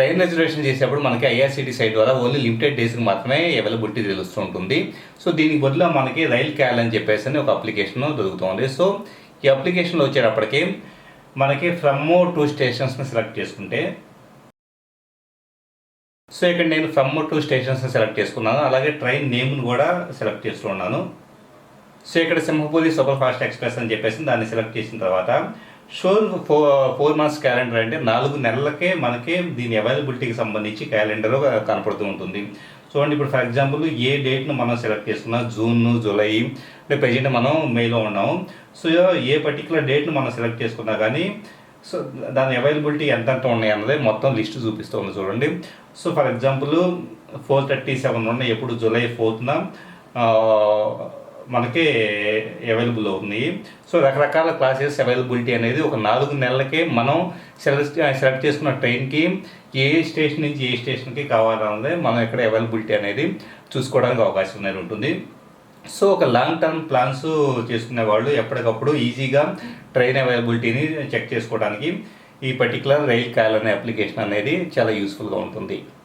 Train reservation చేసేటప్పుడు మనకి IRCTC site ద్వారా ఓన్లీ లిమిటెడ్ డేస్కి మాత్రమే అవైలబిలిటీ తెలుస్తూ ఉంటుంది. సో దీనికి బదులు మనకి రైల్ క్యాల్ అని చెప్పేసి అని ఒక అప్లికేషన్ దొరుకుతుంది. సో ఈ అప్లికేషన్లో వచ్చేటప్పటికి మనకి ఫ్రమ్ టూ స్టేషన్స్ని సెలెక్ట్ చేసుకుంటే సో ఇక్కడ నేను ఫ్రమ్ టూ స్టేషన్స్ని సెలెక్ట్ చేసుకున్నాను. అలాగే ట్రైన్ నేమ్ని కూడా సెలెక్ట్ చేస్తున్నాను సో ఇక్కడ సింహపూరి సూపర్ ఫాస్ట్ ఎక్స్ప్రెస్ అని చెప్పేసి దాన్ని సెలెక్ట్ చేసిన తర్వాత షోర్ ఫోర్ ఫోర్ మంత్స్ క్యాలెండర్ అంటే నాలుగు నెలలకే మనకి దీని అవైలబిలిటీకి సంబంధించి క్యాలెండర్ కనపడుతూ ఉంటుంది. చూడండి ఇప్పుడు ఫర్ ఎగ్జాంపుల్ ఏ డేట్ను మనం సెలెక్ట్ చేసుకున్నా జూన్ జూలై అంటే ప్రజెంట్ మనం మేలో ఉన్నాం. సో ఏ పర్టికులర్ డేట్ను మనం సెలెక్ట్ చేసుకున్నా కానీ సో దాని అవైలబిలిటీ ఎంతెంత ఉన్నాయి అన్నది మొత్తం లిస్ట్ చూపిస్తుంది చూడండి. So for example four thirty seven ఉన్నాయి ఎప్పుడు జూలై ఫోర్త్న మనకి అవైలబుల్ అవుతుంది సో రకరకాల క్లాసెస్ అవైలబిలిటీ అనేది ఒక నాలుగు నెలలకే మనం సెలెక్ట్ సెలెక్ట్ చేసుకున్న ట్రైన్కి ఏ స్టేషన్ నుంచి ఏ స్టేషన్కి కావాలన్నది మనం ఇక్కడ అవైలబిలిటీ అనేది చూసుకోవడానికి అవకాశం అనేది ఉంటుంది. సో ఒక లాంగ్ టర్మ్ ప్లాన్స్ చేసుకునే వాళ్ళు ఎప్పటికప్పుడు ఈజీగా ట్రైన్ అవైలబిలిటీని చెక్ చేసుకోవడానికి ఈ పర్టికులర్ రైల్ కాల్ అనే అప్లికేషన్ అనేది చాలా యూస్ఫుల్గా ఉంటుంది.